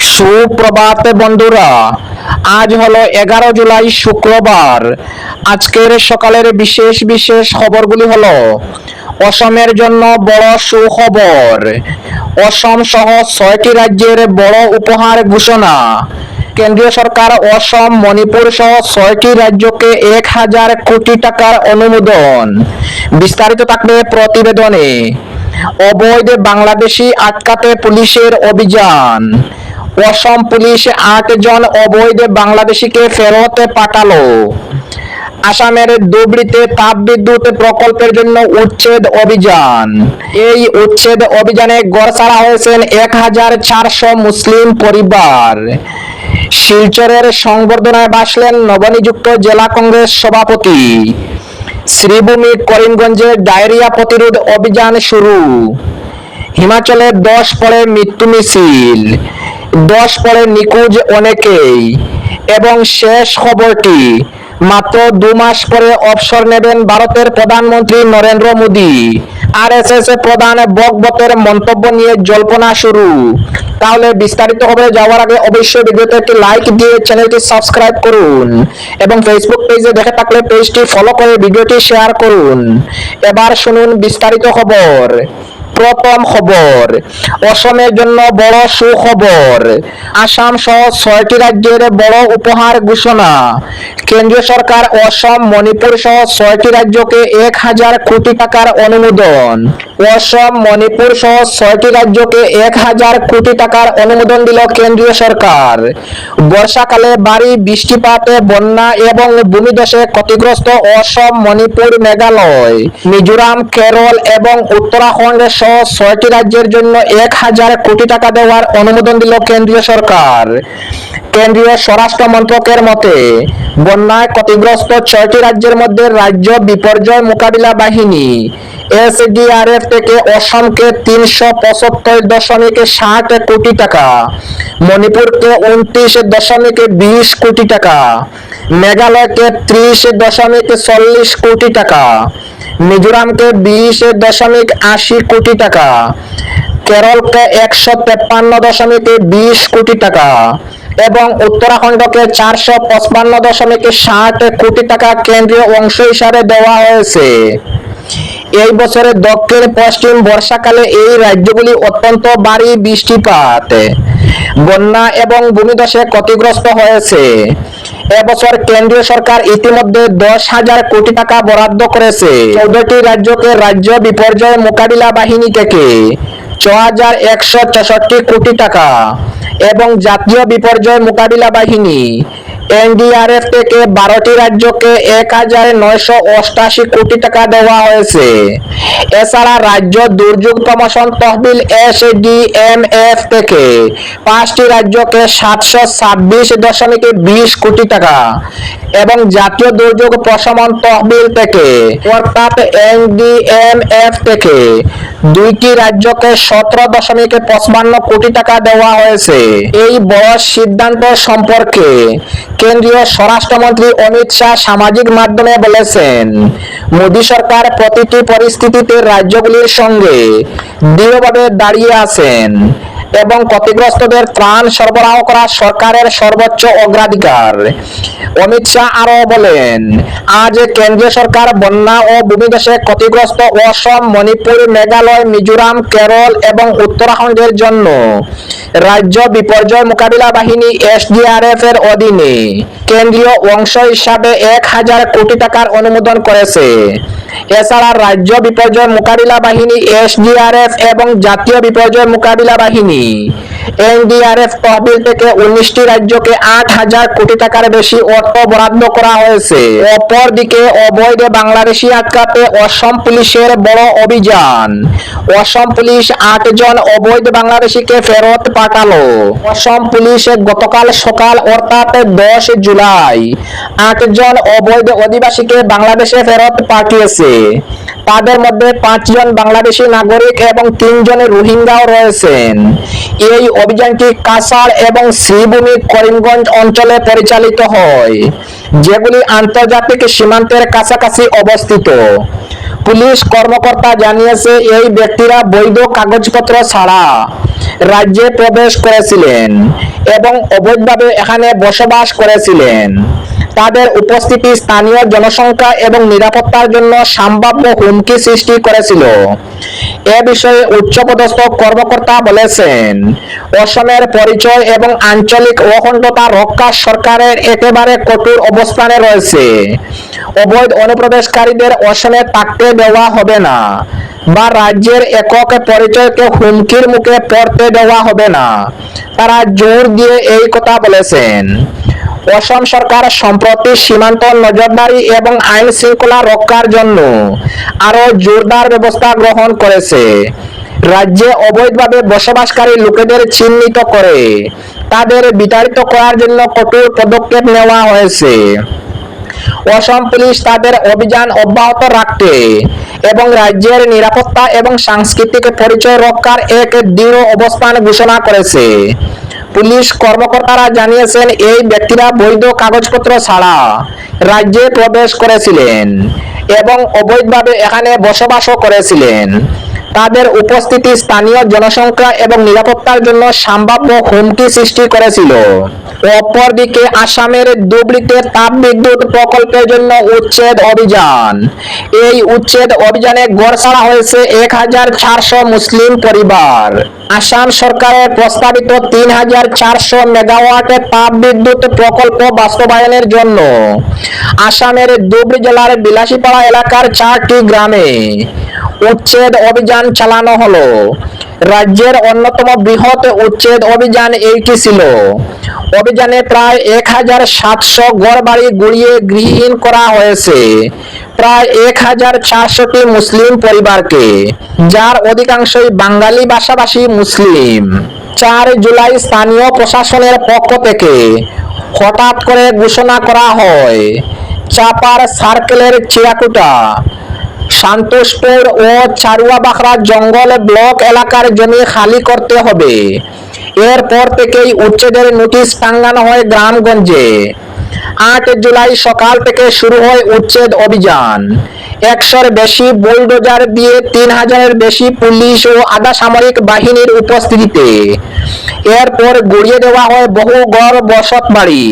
সুপ্রভাত বন্ধুরা, আজ হলো এগারো জুলাই শুক্রবার। আজকের সকালের বিশেষ বিশেষ খবরগুলি হলো, অসমের জন্য বড় সুখবর, অসম সহ ছয়টি রাজ্যের বড় উপহার ঘোষণা। কেন্দ্রীয় সরকার অসম, মণিপুর সহ ছয়টি রাজ্যকে এক হাজার কোটি টাকার অনুমোদন। বিস্তারিত থাকবে প্রতিবেদনে। অবৈধ বাংলাদেশি আটকাতে পুলিশের অভিযান। অসম পুলিশ আট জন অবৈধ বাংলাদেশিকে ফেরত পাঠালো। আসামের ধুবড়িতে তাপবিদ্যুৎ প্রকল্পের জন্য উচ্ছেদ অভিযান। এই উচ্ছেদ অভিযানে গড় ছাড়া হয়েছেন এক হাজার চারশো মুসলিম পরিবার। শিলচরের সংবর্ধনায় বাসলেন নবনিযুক্ত জেলা কংগ্রেস সভাপতি। শ্রীভূমি করিমগঞ্জে ডায়রিয়া প্রতিরোধ অভিযান শুরু। হিমাচলের দশ পরে মৃত্যু মিছিল। দশ পরে নিখোঁজ অনেকেই। এবং শেষ খবরটি, মাত্র দু মাস পরে অবসর নেবেন ভারতের প্রধানমন্ত্রী Narendra Modi. R S S প্রধান বকবতের মন্তব্য নিয়ে জল্পনা শুরু। তাহলে বিস্তারিত খবরে যাওয়ার আগে অবশ্যই ভিডিওতে একটি লাইক দিয়ে চ্যানেলটি সাবস্ক্রাইব করুন এবং ফেসবুক পেজে দেখে থাকলে পেজটি ফলো করে ভিডিওটি শেয়ার করুন। এবার শুনুন বিস্তারিত খবর। প্রথম খবর, অসমের জন্য বড় সুখবর, আসাম সহ ছয়টি রাজ্যের বড় উপহার ঘোষণা। কেন্দ্রীয় সরকার অসম, মণিপুর সহ ছয়টি রাজ্যকে এক হাজার কোটি টাকার অনুমোদন। অসম, মণিপুর সহ ছয়টি রাজ্যকে এক হাজার কোটি টাকার অনুমোদন দিল কেন্দ্রীয় সরকার। বর্ষাকালে বাড়ি বৃষ্টিপাতে বন্যা এবং ভূমিধসে ক্ষতিগ্রস্ত অসম, মণিপুর, মেঘালয়, মিজোরাম, কেরল এবং উত্তরাখণ্ড সহ ছয়টি রাজ্যের জন্য এক হাজার কোটি টাকা দেওয়ার অনুমোদন দিল কেন্দ্রীয় সরকার। কেন্দ্রীয় স্বরাষ্ট্র মন্ত্রকের মতে, বন্যায় ক্ষতিগ্রস্ত ছয়টি রাজ্যের মধ্যে রাজ্য বিপর্যয় মোকাবিলা বাহিনী, এসডিআরএফ থেকে অসমকে তিনশো পঁচাত্তর দশমিক ষাট কোটি টাকা, মণিপুরকে উনত্রিশ দশমিক বিশ কোটি টাকা, মেঘালয়কে ত্রিশ দশমিক চল্লিশ কোটি টাকা মিজোরামকে বিশ দশমিক আশি কোটি টাকা, কেরলকে একশো তেপ্পান্ন দশমিক বিশ কোটি টাকা এবং উত্তরাখণ্ডকে চারশো পঁচপান্ন দশমিক ষাট কোটি টাকা কেন্দ্রীয় অংশ হিসাবে দেওয়া হয়েছে। এই বছরে দক্ষিণ পশ্চিম বর্ষাকালে এই রাজ্যগুলি অত্যন্ত ভারী বৃষ্টিপাত, বন্যা এবং ভূমিধসে ক্ষতিগ্রস্ত হয়েছে। এবছর কেন্দ্রীয় সরকার ইতিমধ্যে দশ হাজার কোটি টাকা বরাদ্দ করেছে। চৌদ্দটি রাজ্যকে রাজ্য বিপর্যয় মোকাবিলা বাহিনী থেকে ছ কোটি টাকা। এবং জাতীয় বিপর্যয় মোকাবিলা বাহিনী। এনডিআরএফ থেকে বারোটি রাজ্যকে এক হাজার নয়শো অষ্টাশি কোটি টাকা দেওয়া হয়েছে। এছাড়া রাজ্য দুর্যোগ প্রমোশন তহবিল এস ডি এম এফ থেকে পাঁচটি রাজ্যকে সাতশো ছাব্বিশ দশমিক বিশ কোটি টাকা এবং জাতীয় দুর্যোগ প্রশমন তহবিল থেকে অর্থাৎ এনডিএমএফ থেকে দুইটি রাজ্যকে সতেরো দশমিক পঁচপান্ন কোটি টাকা দেওয়া হয়েছে। এই বড় সিদ্ধান্ত সম্পর্কে কেন্দ্রীয় স্বরাষ্ট্রমন্ত্রী অমিত শাহ সামাজিক মাধ্যমে বলেছেন, মোদী সরকার প্রতিটি পরিস্থিতিতে রাজ্যগুলির সঙ্গে দৃঢ়ভাবে দাঁড়িয়ে আছেন। এবং ক্ষতিগ্রস্তদের ত্রাণ সরবরাহ করা সরকারের সর্বোচ্চ অগ্রাধিকার। অমিত শাহ আরও বলেন, আজ কেন্দ্রীয় সরকার বন্যা ও ভূমিধসে ক্ষতিগ্রস্ত অসম, মণিপুর, মেঘালয়, মিজোরাম, কেরল এবং উত্তরাখণ্ডের জন্য রাজ্য বিপর্যয় মোকাবিলা বাহিনী এসডিআরএফ এর অধীনে কেন্দ্রীয় অংশ হিসাবে এক হাজার কোটি টাকার অনুমোদন করেছে। এছাড়া রাজ্য বিপর্যয় মোকাবিলা বাহিনী এস এসডিআরএফ এবং জাতীয় বিপর্যয় মোকাবিলা বাহিনী। এন এনডিআরএফ তহবিল থেকে উনিশটি রাজ্যকে আট হাজার কোটি টাকার বেশি অর্থ বরাদ্দ করা হয়েছে। অপরদিকে অবৈধ বাংলাদেশি আটকাতে অসম পুলিশের বড় অভিযান। অসম পুলিশ আট জন অবৈধ বাংলাদেশিকে ফেরত পাঠালো। অসম পুলিশ গতকাল সকাল অর্থাৎ দশ জুলাই আট জন অবৈধ অধিবাসীকে বাংলাদেশে ফেরত পাঠিয়েছে। তাদের মধ্যে পাঁচজন বাংলাদেশি নাগরিক এবং তিনজন রোহিঙ্গাও রয়েছেন। এই অভিযানটি কাসার এবং শ্রীভূমি করিমগঞ্জ অঞ্চলে পরিচালিত হয়, যেগুলি আন্তর্জাতিক সীমান্তের কাছাকাছি অবস্থিত। পুলিশ কর্মকর্তা জানিয়েছে, এই ব্যক্তিরা বৈধ কাগজপত্র ছাড়া রাজ্যে প্রবেশ করেছিলেন এবং অবৈধভাবে এখানে বসবাস করেছিলেন। তাদের উপস্থিতি স্থানীয় জনসংখ্যা এবং নিরাপত্তার জন্য সম্ভাব্য হুমকি সৃষ্টি করেছিল। এ বিষয়ে উচ্চপদস্থ কর্মকর্তা বলেছেন, অসমের পরিচয় এবং আঞ্চলিক অখণ্ডতা রক্ষা সরকারের একেবারে কঠোর অবস্থানে রয়েছে। অবৈধ অনুপ্রবেশকারীদের অসমে থাকতে দেওয়া হবে না বা রাজ্যের একক পরিচয়কে হুমকির মুখে পড়তে দেওয়া হবে না। তারা জোর দিয়ে এই কথা বলেছেন। অসম সরকার সম্প্রতি সীমান্ত নজরদারি এবং আইন শৃঙ্খলা রক্ষার জন্য আরও জোরদার ব্যবস্থা গ্রহণ করেছে। রাজ্যে অবৈধভাবে বসবাসকারী লোকেদের চিহ্নিত করে। তাদের বিতাড়িত করার জন্য কঠোর পদক্ষেপ নেওয়া হয়েছে। অসম পুলিশ তাদের অভিযান অব্যাহত রাখতে এবং রাজ্যের নিরাপত্তা এবং সাংস্কৃতিক পরিচয় রক্ষার এক দৃঢ় অবস্থান ঘোষণা করেছে। পুলিশ কর্মকর্তারা জানিয়েছেন, এই ব্যক্তিরা বৈধ কাগজপত্র ছাড়া রাজ্যে প্রবেশ করেছিলেন এবং অবৈধভাবে এখানে বসবাসও করেছিলেন। তাদের উপস্থিতি স্থানীয় জনসংখ্যা এবং নিরাপত্তার জন্য সম্ভাব্য হুমকি সৃষ্টি করেছিল। অপরদিকে আসামের ধুবড়িতে তাপবিদ্যুৎ প্রকল্পের জন্য উচ্ছেদ অভিযান। এই উচ্ছেদ অভিযানে গড় ছাড়া হয়েছে এক হাজার চারশো মুসলিম পরিবার। আসাম সরকারের প্রস্তাবিত তিন হাজার চারশো মেগাওয়াটের তাপবিদ্যুৎ প্রকল্প বাস্তবায়নের জন্য আসামের ধুবড়ি জেলার বিলাসীপাড়া এলাকার চারটি গ্রামে উচ্ছেদ অভিযান চালানো হলো। রাজ্যের অন্যতম বৃহৎ উচ্ছেদ অভিযান এইটি ছিল। অভিযানে প্রায় এক হাজার সাতশো গড় বাড়ি গুড়িয়ে গৃহহীন করা হয়েছে। প্রায় এক হাজার চারশোটি মুসলিম পরিবারকে, যার অধিকাংশই বাঙালি ভাষাভাষী মুসলিম। চার জুলাই স্থানীয় প্রশাসনের পক্ষ থেকে হঠাৎ করে ঘোষণা করা হয়, চাপার সার্কেলের চিরাকুটা সন্তোষপুর ও চারুয়াবাখরা জঙ্গল ব্লক এলাকার জমি খালি করতে হবে। এরপর থেকেই উচ্ছেদের নোটিশ টাঙ্গানো হয় গ্রামগঞ্জে। আট জুলাই সকাল থেকে শুরু হয় উচ্ছেদ অভিযান। একশোর বেশি বুলডোজার দিয়ে তিন হাজারের বেশি পুলিশ ও আধা সামরিক বাহিনীর উপস্থিতিতে। এরপর গড়িয়ে দেওয়া হয় বহু গড় বসত বাড়ি।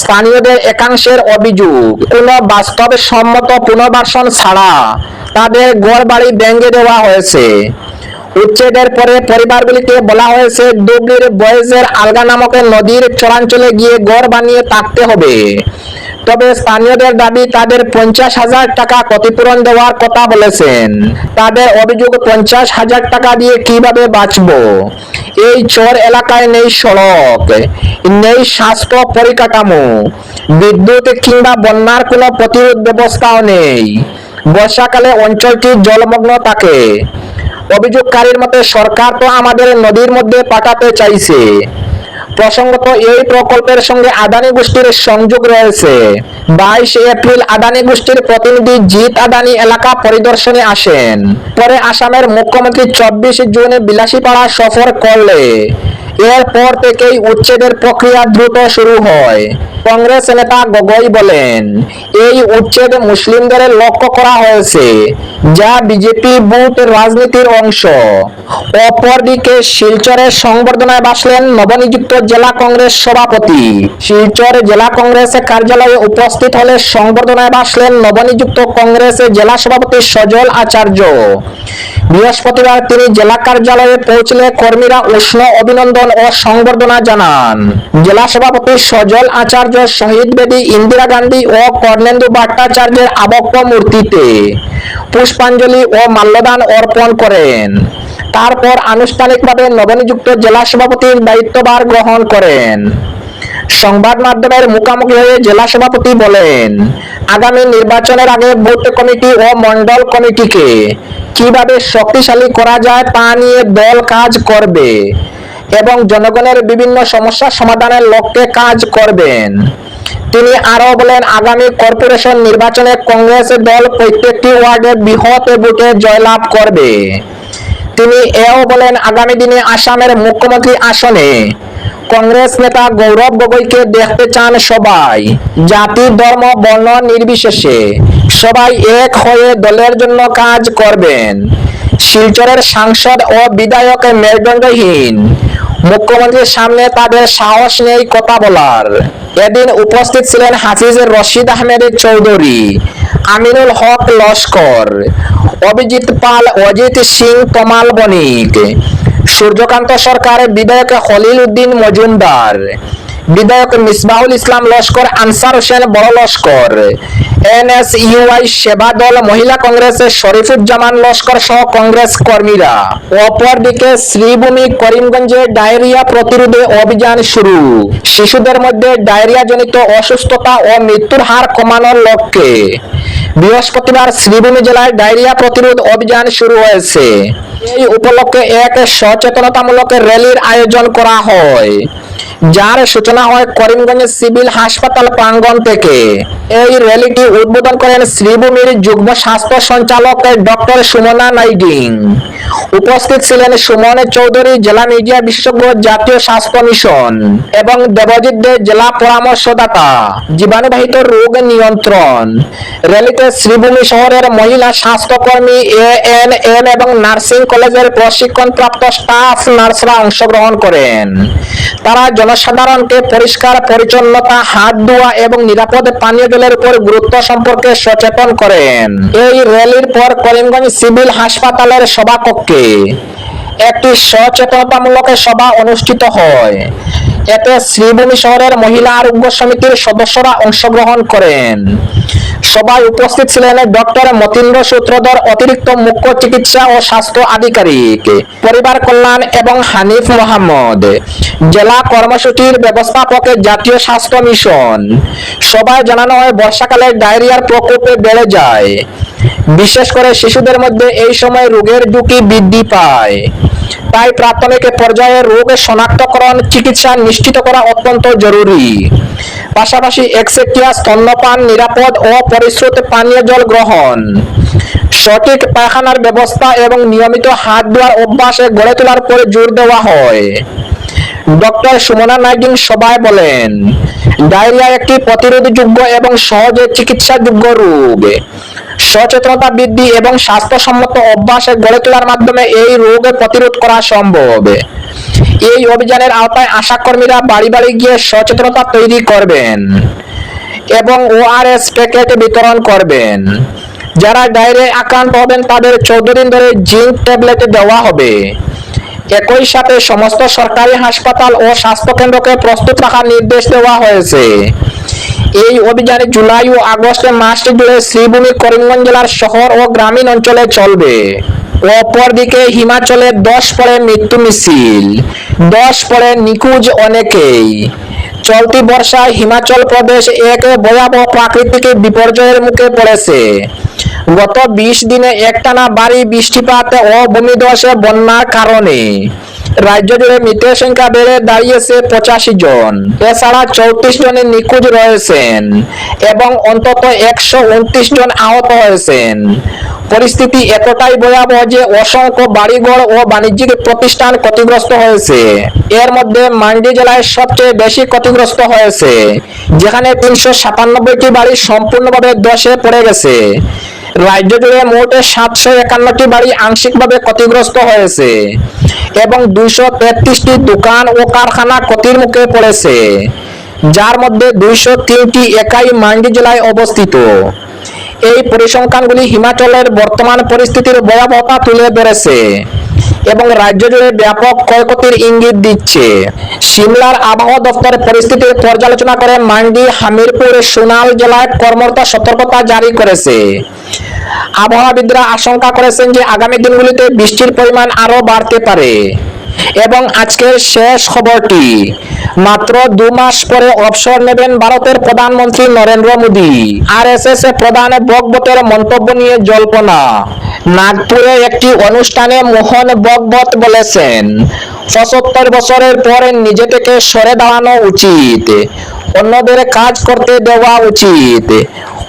স্থানীয়দের একাংশের অভিযোগ, কোনো বাস্তবসম্মত পুনর্বাসন ছাড়া তাদের ঘর বাড়ি ভেঙে দেওয়া হয়েছে। উচ্ছেদের পরে পরিবারগুলিকে বলা হয়েছে ডুবলির বয়েজের আলগা নামক নদীর চরাঞ্চলে গিয়ে ঘর বানিয়ে থাকতে হবে। তবে স্থানীয়দের দাবি, তাদের পঞ্চাশ হাজার টাকা ক্ষতিপূরণ দেওয়ার কথা বলেছেন। তাদের অভিযোগ, পঞ্চাশ হাজার টাকা দিয়ে কীভাবে বাঁচবো? এই চর এলাকায় নেই সড়ক, নেই স্বাস্থ্য পরিকাঠামো, বিদ্যুৎ কিংবা বন্যার কোনো প্রতিরোধ ব্যবস্থাও নেই। বর্ষাকালে অঞ্চলটি জলমগ্ন থাকে। অভিযোগকারীর মতে, সরকার তো আমাদের নদীর মধ্যে পাঠাতে চাইছে। প্রসঙ্গত এই প্রকল্পের সঙ্গে আদানি গোষ্ঠীর সংযোগ রয়েছে। বাইশ এপ্রিল আদানি গোষ্ঠীর প্রতিনিধি জিৎ আদানি এলাকা পরিদর্শনে আসেন। পরে আসামের মুখ্যমন্ত্রী চব্বিশ জুন বিলাসীপাড়া সফর করলে। এরপর থেকেই উচ্ছেদের প্রক্রিয়া দ্রুত শুরু হয়। কংগ্রেস নেতা গগৈ বলেন, এই উচ্ছেদ মুসলিমদের লক্ষ্য করা হয়েছে, যা বিজেপি বুথ রাজনীতির অংশ। অপরদিকে শিলচরের সংবর্ধনায় বাসলেন নবনিযুক্ত জেলা কংগ্রেস সভাপতি। শিলচর জেলা কংগ্রেস কার্যালয়ে উপস্থিত হলে সংবর্ধনায় বাসলেন নবনিযুক্ত কংগ্রেস জেলা সভাপতি সজল আচার্য। বৃহস্পতিবার তিনি জেলা কার্যালয়ে পৌঁছলে কর্মীরা উষ্ণ অভিনন্দন ও সংবর্ধনা জানান। জেলা সভাপতি সজল আচার্য শহীদ বেদী ইন্দিরা গান্ধী ও কর্ণেন্দু ভট্টাচার্যের আবক্ষ মূর্তিতে পুষ্পাঞ্জলি ও মাল্যদান অর্পণ করেন। তারপর আনুষ্ঠানিকভাবে নবনিযুক্ত জেলা সভাপতির দায়িত্বভার গ্রহণ করেন। সংবাদ মাধ্যমের মুখোমুখি হয়ে জেলা সভাপতি বলেন, আগামী নির্বাচনের আগে বুথ কমিটি ও মন্ডল কমিটিকে কীভাবে শক্তিশালী করা যায় তা নিয়ে দল কাজ করবে। এবং জনগণের বিভিন্ন সমস্যা সমাধানের লক্ষ্যে কাজ করবেন। তিনি আরও বলেন, আগামী কর্পোরেশন নির্বাচনে কংগ্রেস দল প্রত্যেকটি ওয়ার্ডে বৃহৎ ভোটে জয়লাভ করবে। তিনি এও বলেন, আগামী দিনে আসামের মুখ্যমন্ত্রী আসনে কংগ্রেস নেতা গৌরব গগৈকে দেখতে চান সবাই। জাতি, ধর্ম, বর্ণ নির্বিশেষে সবাই এক হয়ে দলের জন্য কাজ করবেন। শিলচরের সাংসদ ও বিধায়ক মেরুদণ্ডহীন। মুখ্যমন্ত্রীর সামনে তাদের সাহস নেই কথা বলার। এদিন উপস্থিত ছিলেন হাফিজ রশিদ আহমেদ চৌধুরী, আমিনুল হক লস্কর, অভিজিৎ পাল, অজিত সিং, তমাল বণিক, সূর্যকান্ত সরকার, বিধায়ক খলিল উদ্দিন মজুমদার বিধায়ক মিসবাহুল ইসলাম লস্কর, আনসার হোসেন বড় লস্কর। এনএসইউআই সেবা দল মহিলা কংগ্রেসের শরীফুজ্জামান লস্কর সহ কংগ্রেস কর্মীরা। অপরদিকে শ্রীভূমি করিমগঞ্জে ডায়রিয়া প্রতিরোধে অভিযান শুরু। শিশুদের মধ্যে ডায়রিয়া জনিত অসুস্থতা ও মৃত্যুর হার কমানোর লক্ষ্যে বৃহস্পতিবার শ্রীভূমি জেলায় ডায়রিয়া প্রতিরোধ অভিযান শুরু হয়েছে। এই উপলক্ষে এক সচেতনতামূলক র্যালির আয়োজন করা হয়। যার সূচনা হয় করিমগঞ্জ সিভিল হাসপাতাল প্রাঙ্গণ থেকে। এই র্যালিটি উদ্বোধন করেন শ্রীভূমির যুগ্ম স্বাস্থ্য সঞ্চালক ডক্টর সুমনা নাইডিং। উপস্থিত ছিলেন সুমন চৌধুরী জেলা মিডিয়া বিশেষজ্ঞ জাতীয় স্বাস্থ্য মিশন এবং দেবজিৎ দে জেলা পরামর্শদাতা। জীবাণুবাহিত রোগ নিয়ন্ত্রণ। র্যালিতে শ্রীভূমি শহরের মহিলা স্বাস্থ্যকর্মী এ এন এম এবং নার্সিং কলেজের প্রশিক্ষণপ্রাপ্ত স্টাফ নার্সরা অংশগ্রহণ করেন। তারা জনসাধারণকে পরিষ্কার, পরিচ্ছন্নতা, হাত ধোয়া এবং নিরাপদ পানীয় জলের উপর গুরুত্ব সম্পর্কে সচেতন করেন। এই র্যালির পর করিমগঞ্জ সিভিল হাসপাতালের সভাকক্ষে একটি সচেতনতামূলক সভা অনুষ্ঠিত হয়। এতে শ্রীভূমি শহরের মহিলা আরোগ্য সমিতির সদস্যরা অংশগ্রহণ করেন। সবাই উপস্থিত ছিলেন ডক্টর মতীন্দ্র সূত্রধর, অতিরিক্ত মুখ্য চিকিৎসা ও স্বাস্থ্য আধিকারিক, পরিবার কল্যাণ এবং হানিফ মোহাম্মদ। জেলা কর্মসূচির ব্যবস্থাপকের জাতীয় স্বাস্থ্য মিশন। সবাই জানানো হয়, বর্ষাকালে ডায়রিয়ার প্রকোপে বেড়ে যায়। বিশেষ করে শিশুদের মধ্যে এই সময় রোগের ঝুঁকি বৃদ্ধি পায়। তাই প্রাথমিক পর্যায়ে রোগ শনাক্তকরণ, চিকিৎসা নিশ্চিত করা অত্যন্ত জরুরি। পাশাপাশি একচেটিয়া স্তন্যপান নিরাপদ ও পরিশ্রুত পানীয় জল গ্রহণ। সঠিক পায়খানার ব্যবস্থা এবং নিয়মিত হাত ধোয়ার অভ্যাসে গড়ে তোলার পরে জোর দেওয়া হয়। ডক্টর সুমনা নাইডিং সবাই বলেন, ডায়রিয়া একটি প্রতিরোধযোগ্য এবং সহজে চিকিৎসাযোগ্য রোগ। সচেতনতা বৃদ্ধি এবং স্বাস্থ্যসম্মত অভ্যাসে গড়ে তোলার মাধ্যমে এই রোগ প্রতিরোধ করা সম্ভব। এই অভিযানের আওতায় আশাকর্মীরা বাড়ি বাড়ি গিয়ে সচেতনতা তৈরি করবেন এবং ওআরএস প্যাকেট বিতরণ করবেন। যারা ডায়রিয়ায় আক্রান্ত হবেন, তাদের চৌদ্দ দিন ধরে জিঙ্ক ট্যাবলেট দেওয়া হবে। একই সাথে সমস্ত সরকারি হাসপাতাল ও স্বাস্থ্যকেন্দ্রকে প্রস্তুত রাখার নির্দেশ দেওয়া হয়েছে। এই অভিযানে জুলাই ও আগস্ট মাসটি জুড়ে শ্রীভূমি করিমগঞ্জ জেলার শহর ও গ্রামীণ অঞ্চলে চলবে। অপরদিকে হিমাচলে দশ পরে মৃত্যু মিছিল, দশ পরে নিখোঁজ অনেকেই। চলতি বর্ষায় হিমাচল প্রদেশ এক ভয়াবহ প্রাকৃতিক বিপর্যয়ের মুখে পড়েছে। গত বিশ দিনে একটানা ভারী বৃষ্টিপাত ও ভূমিধসে বন্যার কারণে রাজ্য জুড়ে মৃতের সংখ্যা বেড়ে দাঁড়িয়েছে পঁচাশি জন। এছাড়া চৌত্রিশ জনের নিখোঁজ রয়েছেন এবং অন্তত একশো উনত্রিশ জন আহত হয়েছেন। পরিস্থিতি এতটাই ভয়াবহ যে অসংখ্য বাড়িঘর ও বাণিজ্যিক প্রতিষ্ঠান ক্ষতিগ্রস্ত হয়েছে। এর মধ্যে মান্ডি জেলায় সবচেয়ে বেশি ক্ষতিগ্রস্ত হয়েছে, যেখানে তিনশো সাতানব্বইটি বাড়ি সম্পূর্ণভাবে দশে পড়ে গেছে। রাজ্য জুড়ে মোট সাতশো একান্নটি বাড়ি আংশিকভাবে ক্ষতিগ্রস্ত হয়েছে এবং দুইশো তেত্রিশটি দোকান ও কারখানা ক্ষতির মুখে পড়েছে, যার মধ্যে দুইশো তিনটি একাই মান্ডি জেলায় অবস্থিত। এই পরিসংখ্যানগুলি হিমাচলের বর্তমান পরিস্থিতির ভয়াবহতা তুলে ধরেছে। এবং রাজ্য জুড়ে ব্যাপক ক্ষয়ক্ষতির ইঙ্গিত দিচ্ছে। সিমলার আবহাওয়া দপ্তর পরিস্থিতির পর্যালোচনা করে মান্ডি, হামিরপুর, সোনাল জেলায় কর্মরতা সতর্কতা জারি করেছে। আবহাওয়াবিদরা আশঙ্কা করেছেন যে আগামী দিনগুলিতে বৃষ্টির পরিমাণ আরও বাড়তে পারে। এবং আজকের শেষ খবরটি, মাত্র দু মাস পরে অবসর নেবেন ভারতের প্রধানমন্ত্রী Narendra Modi. R S S এ প্রধান বকবতের মন্তব্য নিয়ে জল্পনা। নাগপুরে একটি অনুষ্ঠানে মোহন বকবত বলেছেন, পঁচাত্তর বছরের পরে নিজে থেকে সরে দাঁড়ানো উচিত। অন্যদের কাজ করতে দেওয়া উচিত।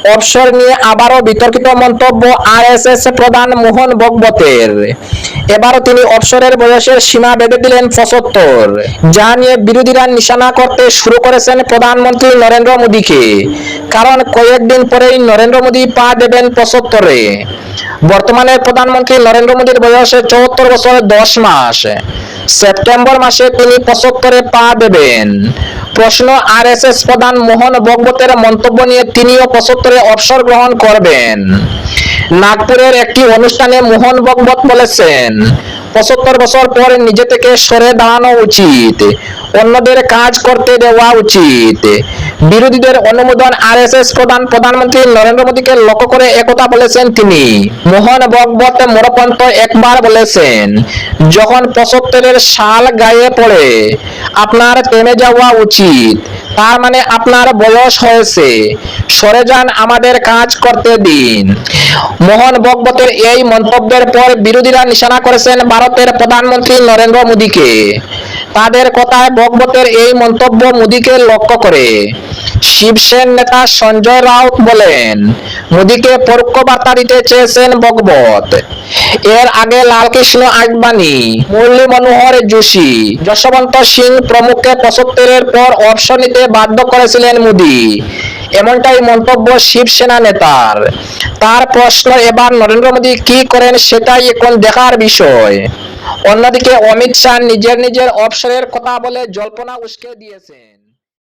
অবসর নিয়ে আবারও বিতর্কিত মন্তব্য আরএসএস প্রধান মোহন ভগবতের এবারও তিনি অবসরের বয়সের সীমা বেঁধে দিলেন পঁচাত্তর। যা নিয়ে বিরোধীরা নিশানা করতে শুরু করেছেন প্রধানমন্ত্রী নরেন্দ্র মোদীকে। কারণ কয়েকদিন পরেই নরেন্দ্র মোদী পা দেবেন পঁচাত্তরে। বর্তমানে প্রধানমন্ত্রী নরেন্দ্র মোদীর বয়স চৌহত্তর বছর দশ মাস। সেপ্টেম্বর মাসে তিনি পঁচাত্তরে পা দেবেন। প্রশ্ন আরএসএস প্রধান মোহন ভগবতের মন্তব্য নিয়ে তিনিও পঁচাত্তরে অবসর গ্রহণ করবেন। নাগপুরের একটি অনুষ্ঠানে মোহন ভগবত বলেছেন, পঁচাত্তর বছর পর নিজে থেকে সরে দাঁড়ানো উচিত, অন্যদের কাজ করতে দেওয়া উচিত। বিরোধীদের অনুমোদন আরএসএস প্রধান প্রধানমন্ত্রী নরেন্দ্র মোদীকে লক্ষ্য করে একথা বলেছেন তিনি। মোহন ভগবত মোরপন্ত একবার বলেছেন, যখন পঁচাত্তরের সাল গায়ে পড়ে, আপনার থেমে যাওয়া উচিত। তার মানে আপনার বয়স হয়েছে। সরে যান আমাদের কাজ করতে দিন। মোহন ভগবতের এই মন্তব্যের পর বিরোধীরা নিশানা করেছেন ভারতের প্রধানমন্ত্রী নরেন্দ্র মোদীকে। তাদের কথায় ভগবতের এই মন্তব্য মোদীকে লক্ষ্য করে। শিবসেন নেতা সঞ্জয় রাউত বলেন, মোদীকে পরোক্ষ বার্তা দিতে চেয়েছেন ভগবত এর আগে লালকৃষ্ণ আডবাণী, মুরলী মনোহর যোশী, যশবন্ত সিং প্রমুখকে পঁচাত্তরের পর অবসর নিতে বাধ্য করেছিলেন মোদী। এমনটাই মন্তব্য শিবসেনা নেতার। তার প্রশ্ন এবার নরেন্দ্র মোদী কি করেন সেটাই এখন দেখার বিষয়। অন্যদিকে অমিত শাহ নিজের নিজের অবসরের কথা বলে জল্পনা উস্কে দিয়েছেন।